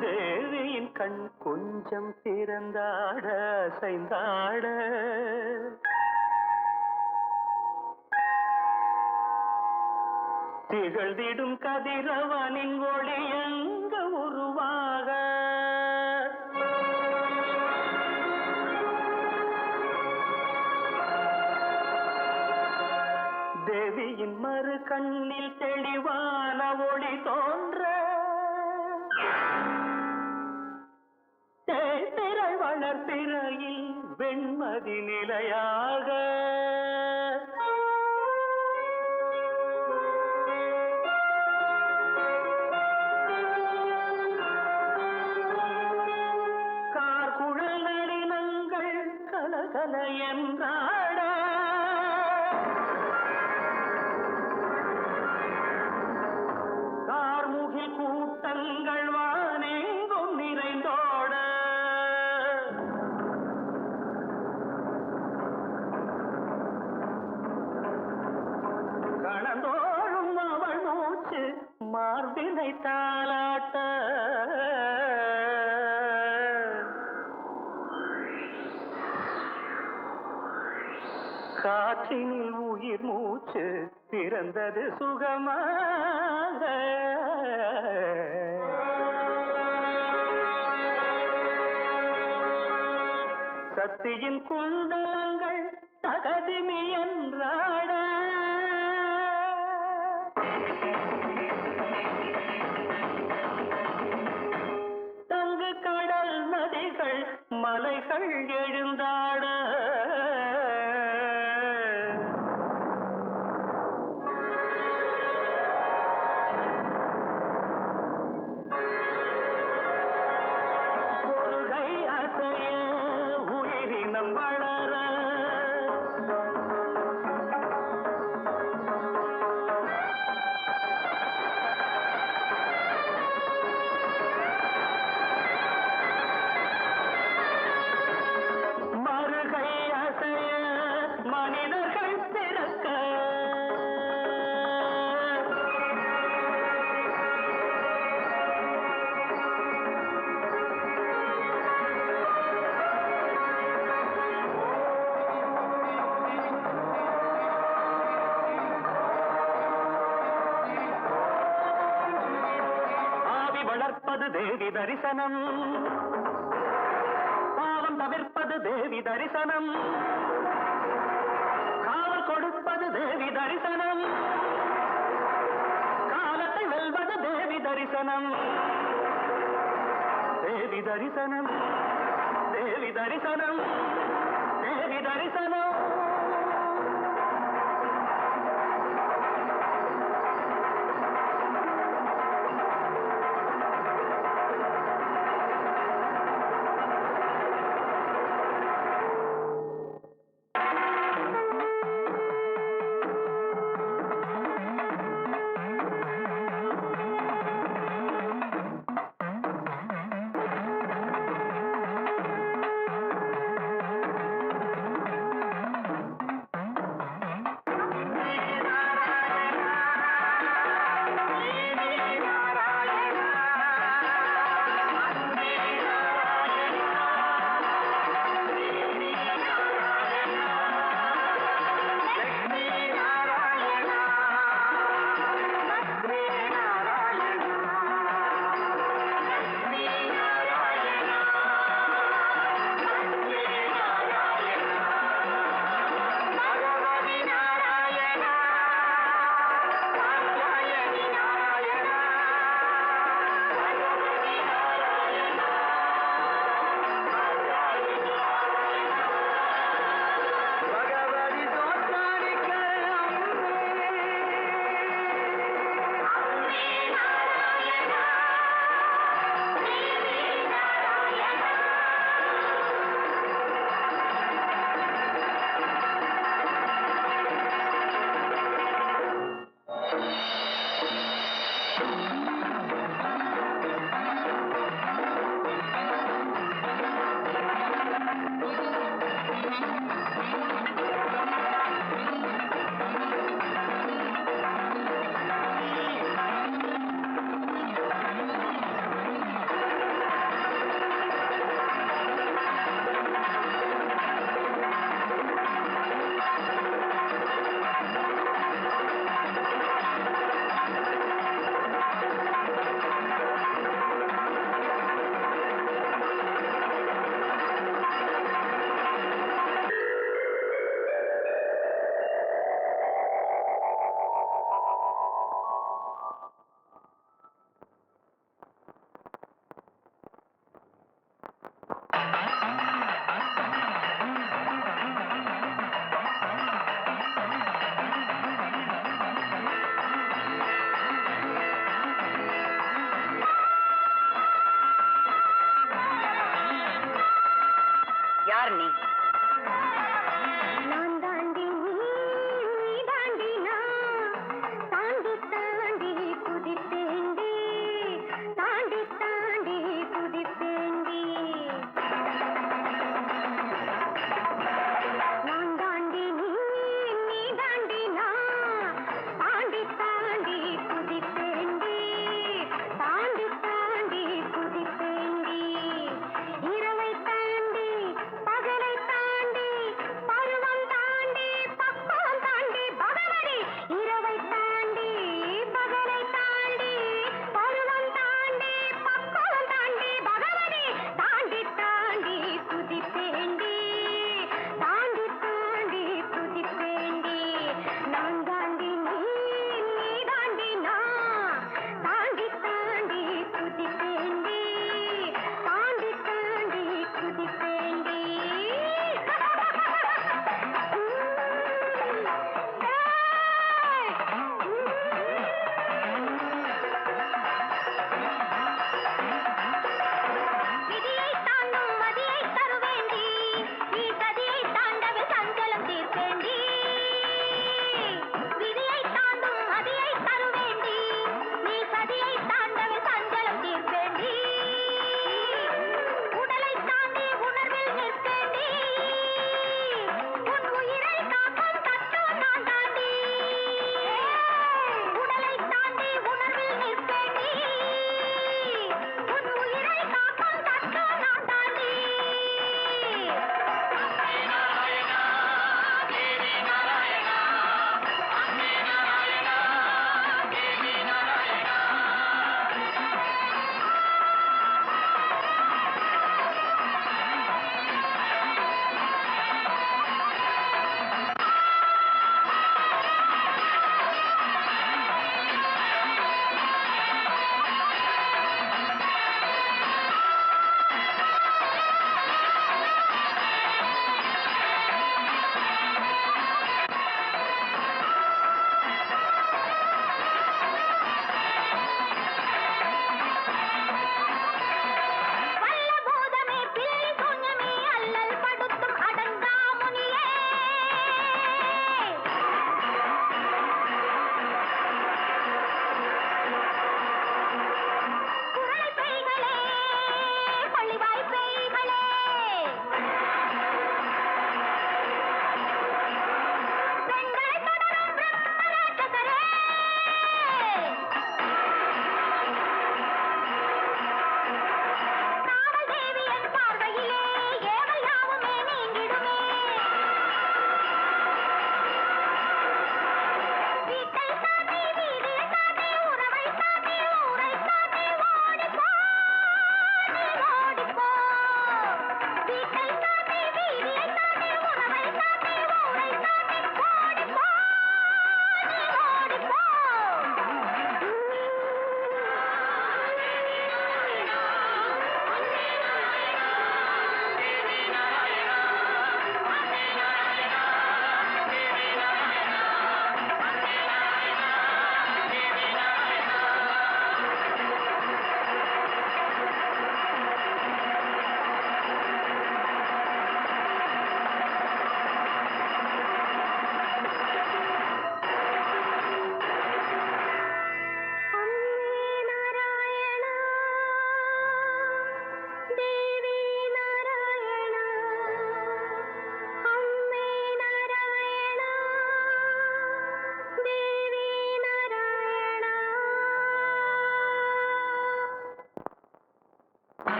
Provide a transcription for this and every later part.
தேவியின் கண் கொஞ்சம் திறந்தாட அசைந்தாட. திகழ்ந்திடும் கதிரவனின் ஒளி எங்க உருவாக? தேவியின் மறு கண்ணில் நிம்மதி நிலையாக பிறந்தது சுகமாக சக்தியின் குண்டலங்கள் தகதிமி என்றாட. தங்கு கடல் நதிகள் மலைகள் எழுந்தாட. ஆவி தேவி தரிசனம். பாவம் தவிர்ப்பது தேவி தரிசனம். காவல் கொடுப்பது தேவி தரிசனம். காலத்தை வெல்வது தேவி தரிசனம். தேவி தரிசனம். தேவி தரிசனம். தேவி தரிசனம்.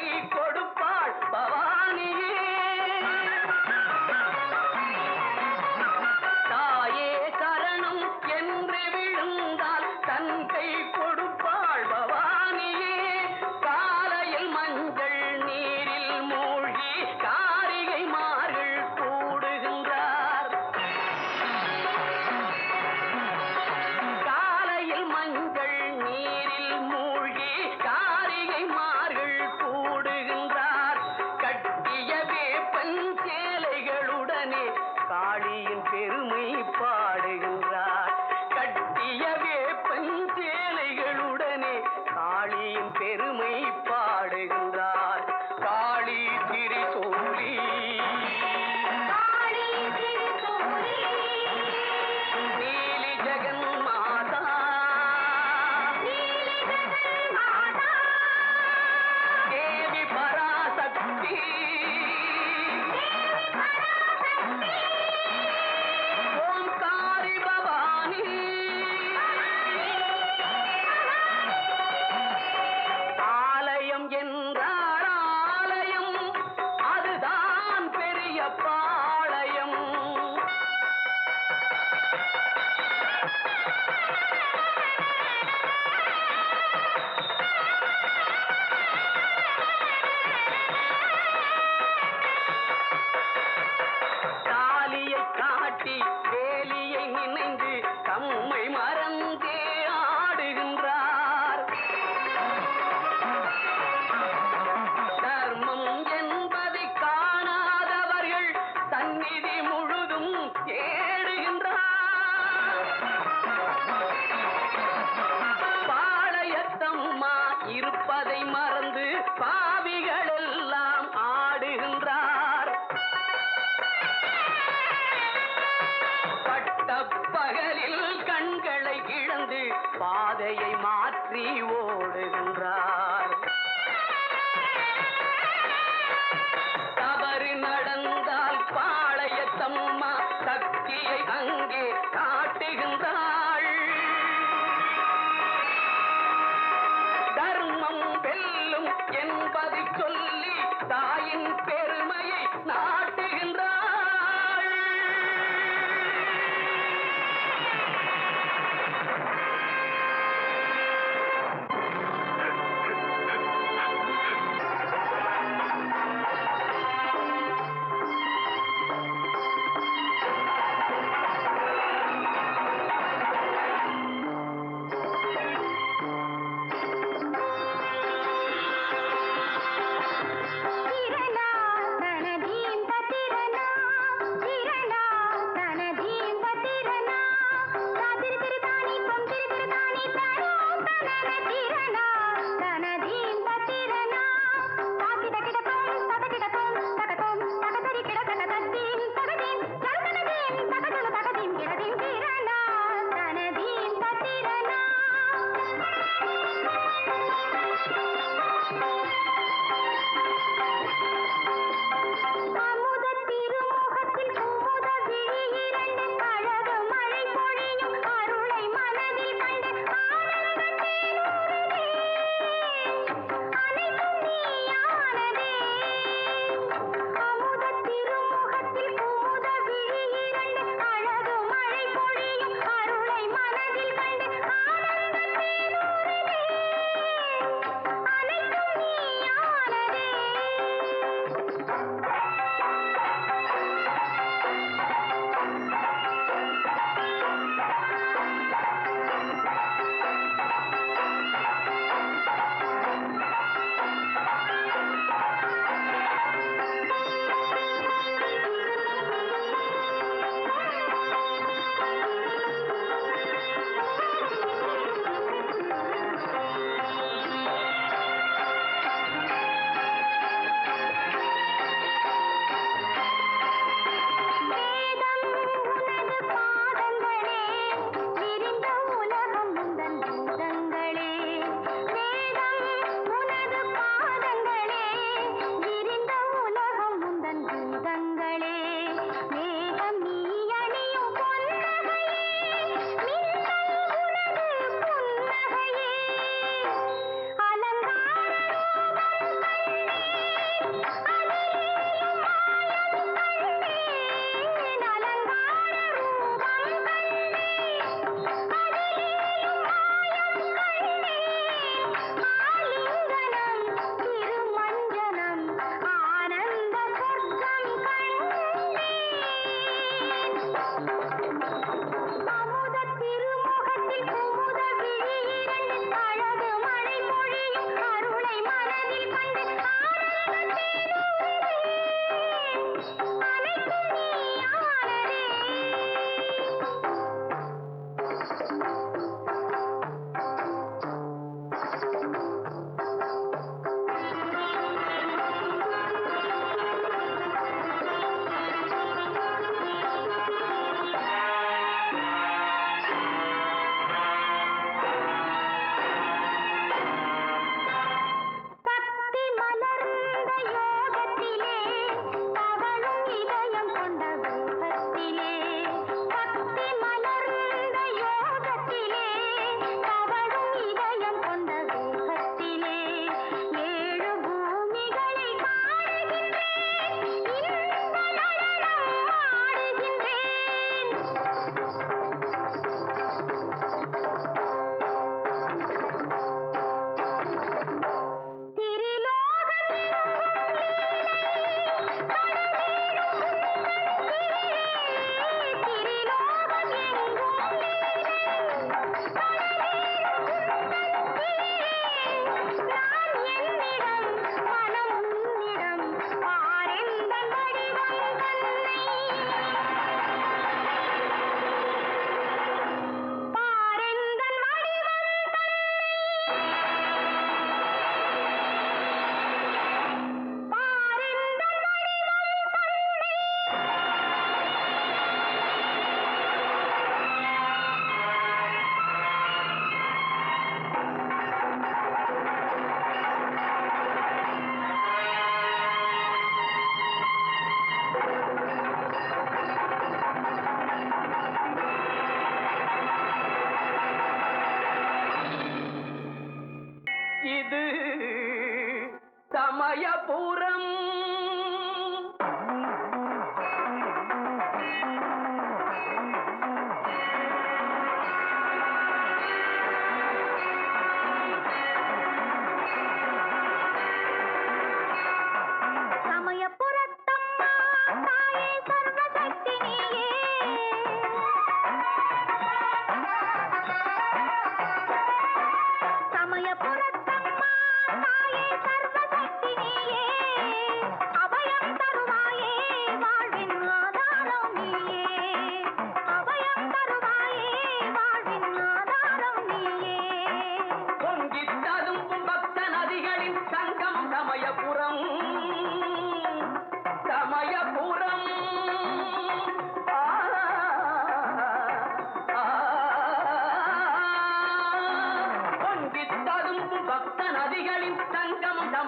கை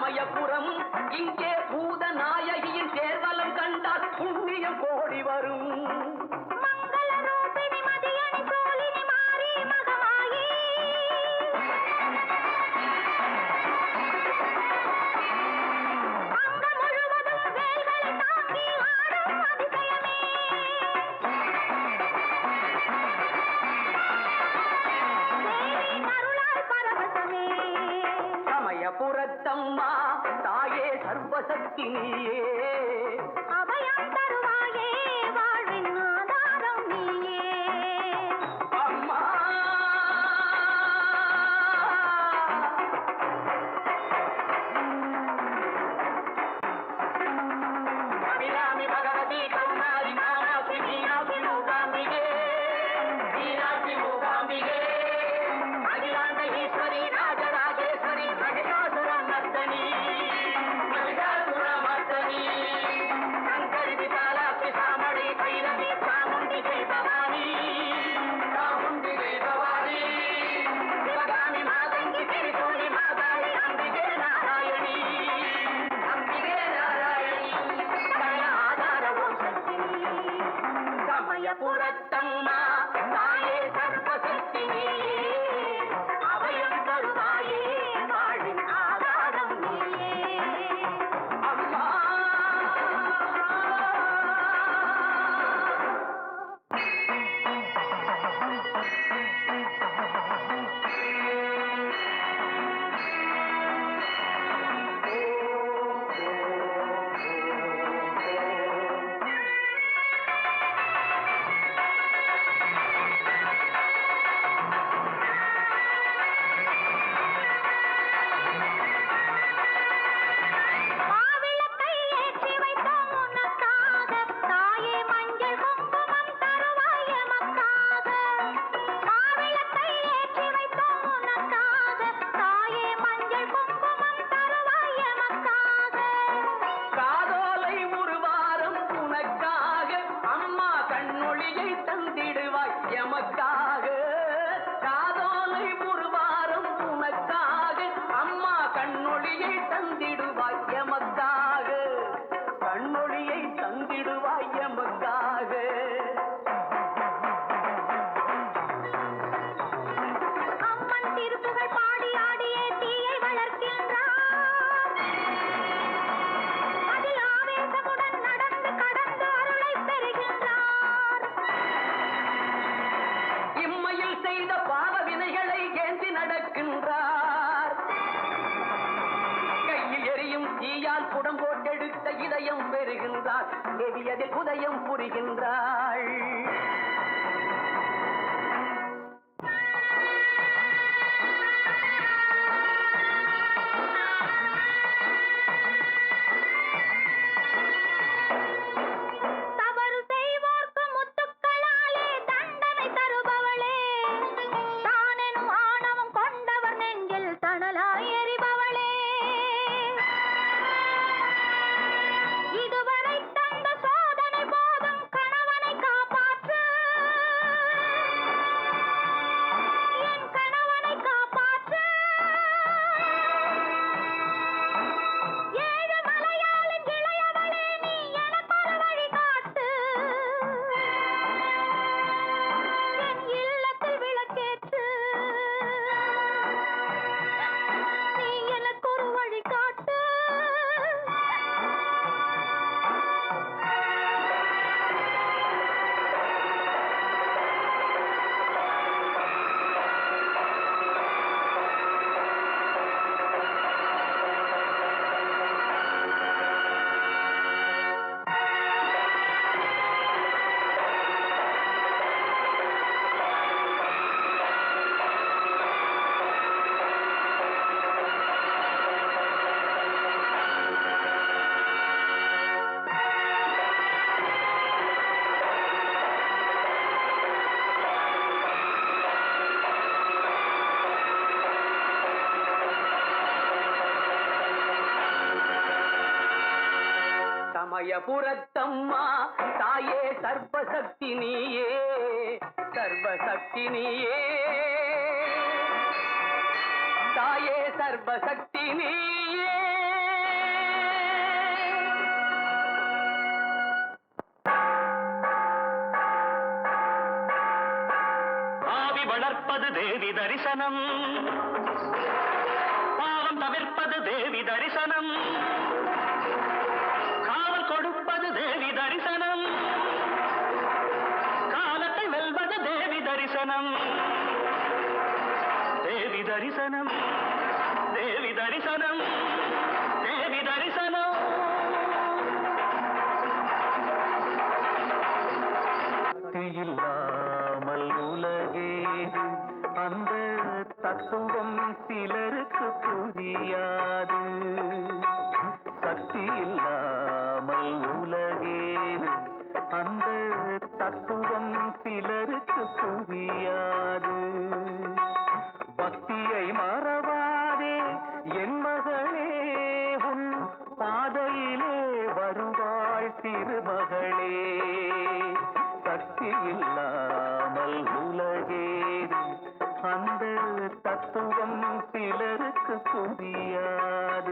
சமயபுரம் இங்கே பூத நாயகியின் சேர்வலம் கண்டால் புண்ணிய கோடி வரும். புறத்தம்மா தாயே சர்வசக்தி நீயே. அபயம் தருவா य पुरत्तम्मा सर्वशक्तिनी உதயம் புரிகின்றார். சமயபுரத்தம்மா தாயே சர்வசக்தி நீயே சர்வசக்தி நீயே தாயே சர்வசக்தி நீயே ஆவி வளர்ப்பது தேவி தரிசனம். பாவம் தவிர்ப்பது தேவி தரிசனம். தேவி தரிசனம். காலத்தை வெல்வது தேவி தரிசனம். தேவி தரிசனம். தேவி தரிசனம். தேவி தரிசனம். இல்லாமல் உலகே அந்த தத்துவம் சிலருக்கு புரியாது. சக்தி இல்லாமல் உலகேறு. அந்த தத்துவம் சிலருக்கு புரியாது பக்தியை மறவாதே என் மகளே உன் பாதையிலே வருவாள் திருமகளே. சக்தி இல்லாமல் உலகேறு. அந்த தத்துவம் சிலருக்கு புரியாது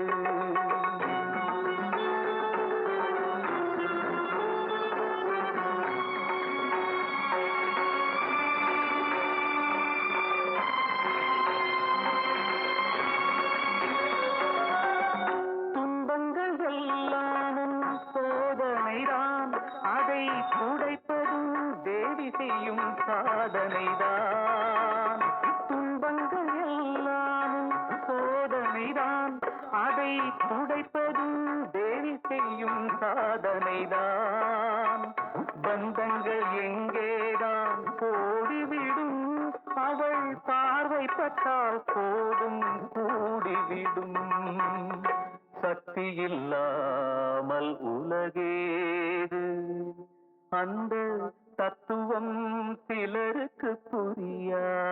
துடைப்பது தேவி செய்யும் சாதனைதான். பந்தங்கள் எங்கேதான் போடிவிடும்? அவள் பார்வை பட்டால் போதும் கூடிவிடும். சக்தி இல்லாமல் உலகேது. அந்த தத்துவம் சிலருக்கு புரியா